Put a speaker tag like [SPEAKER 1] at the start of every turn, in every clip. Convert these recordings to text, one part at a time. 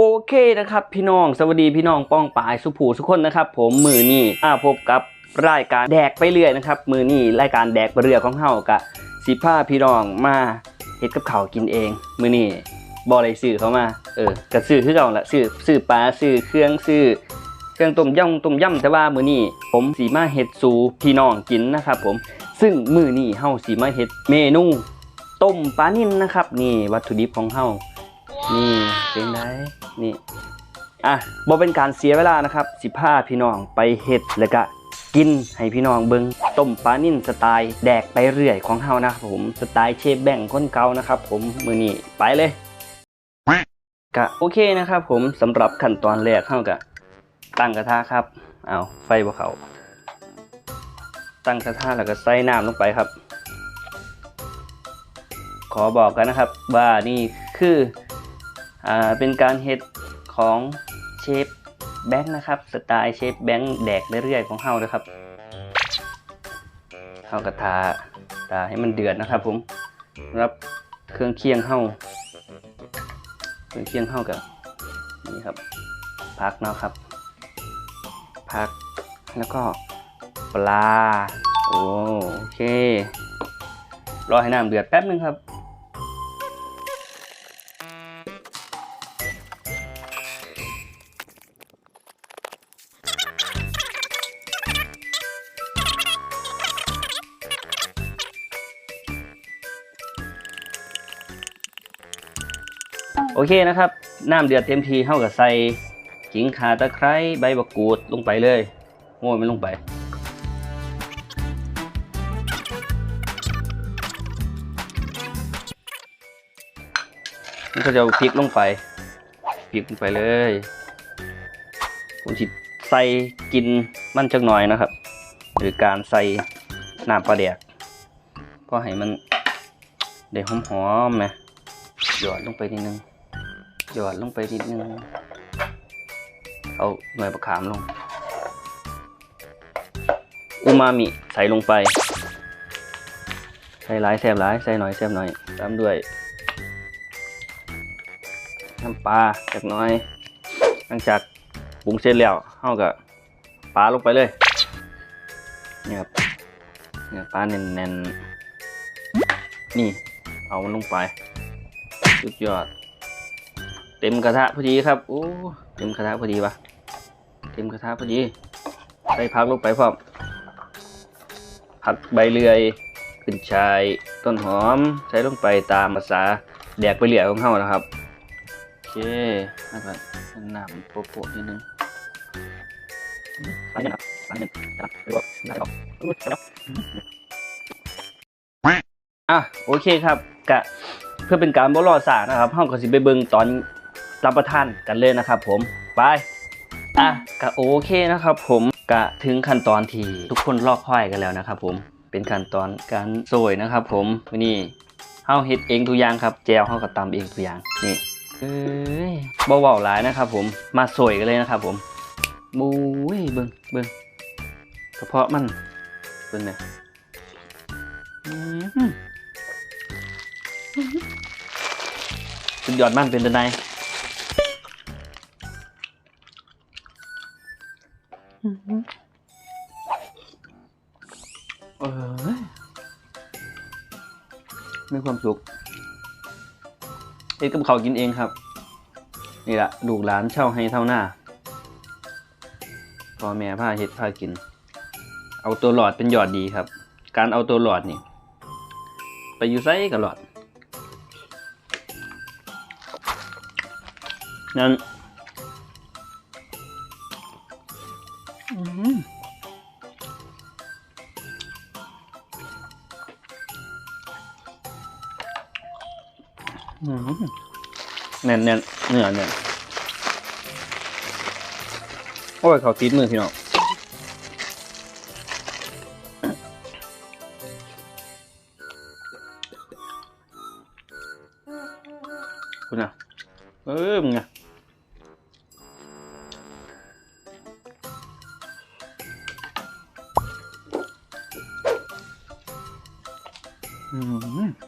[SPEAKER 1] โอเคนะครับพี่น้องสวัสดีพี่น้องป้องปายสุภูทุคนนะครับ ผมมือนี่อ่าพบกับรายการแดกไปเรื่อยนะครับมือนี่รายการแดกไปเรื่อยของเฮากะสิผ้าพี่น้องมาเฮ็ดกับข้ากินเอง มือนี่บอเลยซื้อเขามาเออกระซื้อคือเก่าละซื้อซื้อปลาซื้อเครื่องซื้อเครื่องต้มยำต้มยำแต่ว่ามือนี้ผมสีมาเฮ็ดสูพี่น้องกินนะครับ ผมซึ่งมือนี้เฮาสีมาเฮ็ดเมนูต้มปลานิ่มนะครับนี่วัตถุดิบของเฮา นี่เป็นไดนี่อะบ่เป็นการเสียเวลานะครับสิพาพี่น้องไปเฮ็ดแล้วก็กินให้พี่น้องเบิ่งต้มปลานิ่มสไตล์แดกไปเรื่อยของเฮานะครับผมสไตล์เชฟแบ่งคนเก่านะครับผมมือนี้ไปเลยก็โอเคนะครับผมสำหรับขั้นตอนแรกเฮาก็ตั้งกระทะครับเอาไฟบ่เขาตั้งกระทะแล้วก็ใส่น้ำลงไปครับ ขอบอกกันนะครับว่านี่คือ อ่าเป็นการเฮ็ดของเชฟแบงค์นะครับสไตล์เชฟแบงค์แดกเรื่อยๆของเฮานะครับเฮากระทาตาให้มันเดือดนะครับ ผมรับเครื่องเคียงเฮาเครื่องเคียงเฮากับนี่ครับพักเนาะครับผักแล้วก็ปลาโอเครอให้น้ำเดือดแป๊บนึงครับ โอเคนะครับน้ำเดือดเต็มทีเท่ากับใส่ขิงขาตะไคร้ใบมะกรูดลงไปเลยโอ้ยมันลงไป นี่ก็จะเอาพริกลงไปพริกลงไปเลยผมจิใส่กินมันจักหน่อยนะครับ หรือการใส่น้ำปลาแดกเพราะให้มันได้หอมๆนะหยอดลงไปนิดนึง หยอดลงไปนิดนึง เอาหน่อยประขามลง อูมามิใส่ลงไป ใส่หลายแซมหลาย ใส่หน่อยแซมหน่อย ตามด้วย น้ำปลาจากน้อย หลังจากปรุงเสร็จแล้วเฮาก็ปลาลงไปเลยเนี่ยครับเนี่ยปลาแน่นๆ นี่ เอามันลงไปสุดยอด เต็มกระทะพอดีครับโอ้เต็มกระทะพอดีปะเต็มกระทะพอดีใส่ผักลงไปพร้อมผักใบเลื่อยขึ้นชายต้นหอมใส่ลงไปตามภาษาแดกไปเหลี่ยของเขานะครับโอเคแล้วก็น้ำโปะๆนิดนึงไปนะครับไปหนึ่งนะครับเดี๋ยวได้ออกอะโอเคครับกะเพื่อเป็นการบ่รอสานะครับเฮาก็สิไปเบิงตอน รับประทานกันเลยนะครับผมไปอะกะโอเคนะครับผมกะถึงขั้นตอนที่ทุกคนรอคอยกันแล้วนะครับผมเป็นขั้นตอนการโซยนะครับ ผมวันนี้เฮาเฮ็ดเองทุกอย่างครับแจวเฮาก็ตำเองทุกอย่างนี่เอ้ยเบาๆหลายนะครับ ผมมาสวยกันเลยนะครับ ผมบู้ยเบิ่งเบิ่งกระเพาะมันเบิ่งเนี่ยสุดยอดมันเป็นจังไดอื้อหือ เอ้ยมีความสุขเอ็ดกับเขากินเองครับ นี่แหละลูกหลานเช่าให้เท่าหน้าพ่อแม่พาเฮ็ดพากิน เอาตัวหลอดเป็นหยอดดีครับ การเอาตัวหลอดนี่ ไปอยู่ไซกับหลอด นั้น แน่นแน่นเนื้อแน่นโอ้ยเขาติดมือพี่น้องคุณน่ะเออมึงไงอืม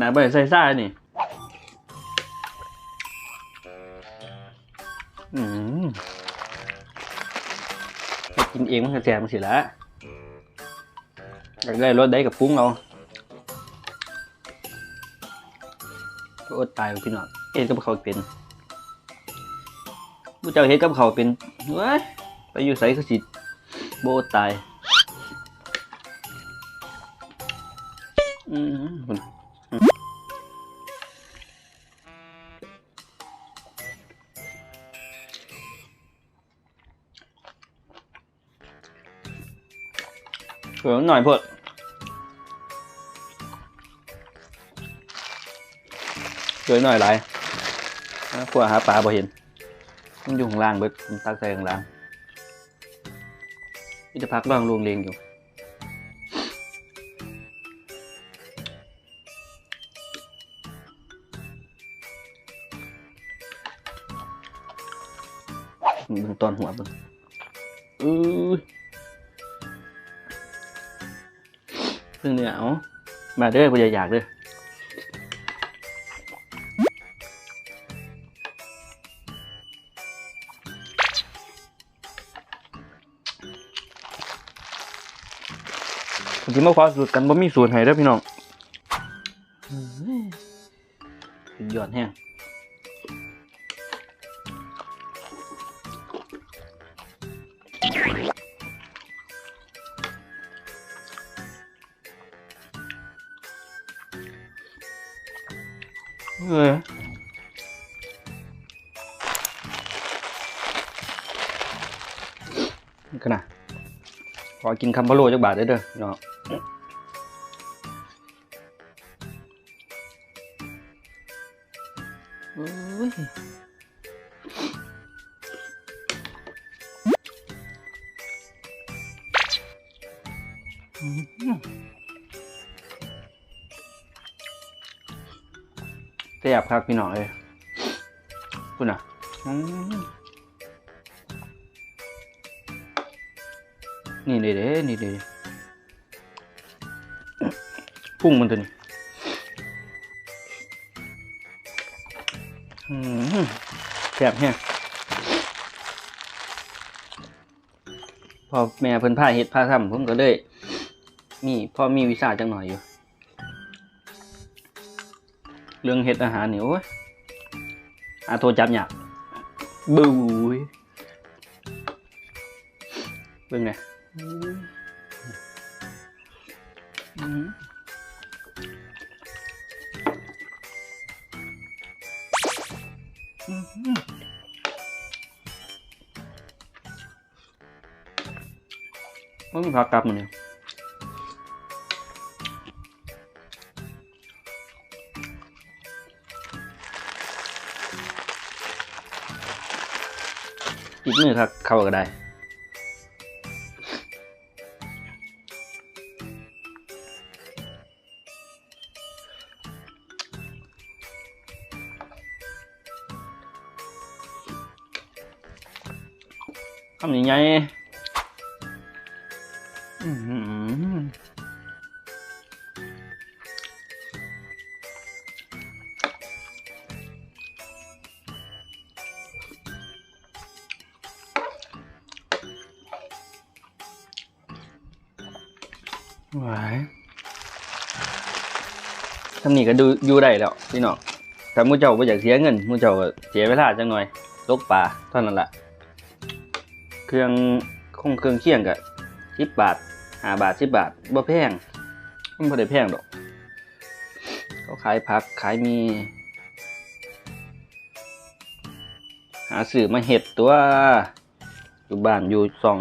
[SPEAKER 1] หนาไปใส่ซ่านี่ อืมไปกินเองมันก็แจมสิละอยากได้รสได้กับปรุ้งเอาก็อดตายพี่น้องเอ็ดกับเขาเป็นผู้เจ้าเฮ็ดกับเขาเป็นเว้ยไปอยู่ใส่ก็สิโบตาย อืม เผื่อหน่อยพดเผื่อหน่อยไรกลัวหาปลาบ่เห็นมันอยู่ข้างล่างเบิดมันตักใส่ข้างล่างนี่จะพักร่างลงเลงอยู่ตอนหัวเบิ่งอือ เพิ่งเนี่ยเอามาเด้อบ่อย่าอยากเด้อผมสิมาขอสูตรกันบ่มีสูตรให้เด้อพี่น้องอื้อสุดยอดแฮง เออขนาดขอกินคำพะโล้จักบาทได้เด้อเนาะโอ้ย แซ่บครับพี่น้องเอ้ยคุณอะนี่เด้เด้นี่เด้พุ่งมันตัวนี้แซ่บแฮะพอแม่เพิ่นพาเฮ็ดพาทำผมก็เลย มีพอมีวิชาจังหน่อยอยู่ เรื่องเฮ็ดอาหารนี่โอ้ยอาโทรจับยากบูยเบิ่งไงอืมอืมมันมีผักกลับมันเนี่ย อีกมือครับเข้าก็ได้ทำยังไงอื้อ ทำนี่ก็ดูอยู่ได้แล้วพี่น้องถ้ามูเจ้าไม่อยากเสียเงินมูเจ้าก็เสียเวลาจังหน่อยตกปลาเท่านั้นแหละเครื่องคงเครื่องเคียงกับสิบบาทห้าบาทสิบบาทบ่แพงมันบ่ได้แพงดอกเขาขายผักขายมี หาสื่อมาเห็ดตัวอยู่บ้านอยู่ซอง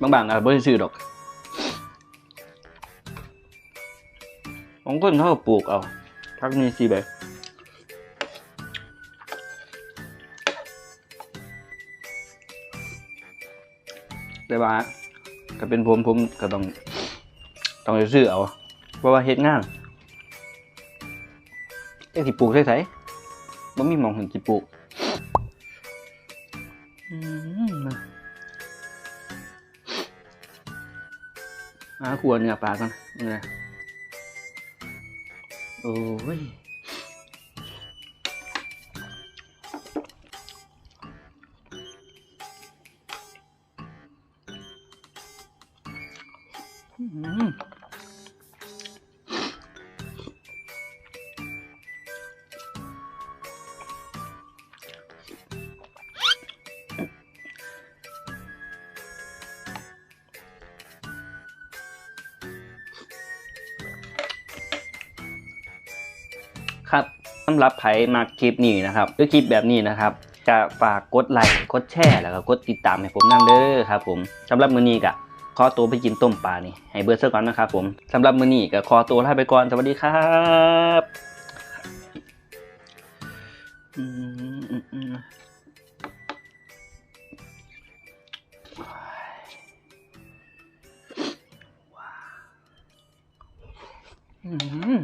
[SPEAKER 1] บางบ้านอาจบ่ได้ซื้อดอก บางคนเขาปลูกเอาพักมีสีแบบแต่ว่าก็เป็นผมผมก็ต้องต้องไปซื้อเอาเพราะว่าเฮ็ดงานเอ๊ะสิปลูกใส่ไสบ่มีหมองถึงสิปลูกอืมมาหาขัวเนื้อปลาก่อนนี่แหละ โสำหรับไผมาคลิปนี้นะครับหรือคลิปแบบนี้นะครับ จะฝากกดไลค์กดแชร์แล้วก็กดติดตามให้ผมนั่งเด้อครับผมสำหรับมื้อนี้ก็ขอตัวไปกินต้มปลานี่ให้เบิร์ดซะก่อนนะครับผมสำหรับมื้อนี้ก็ขอตัวลาไปก่อนสวัสดีครับอืมอืมอืมว้าวอืม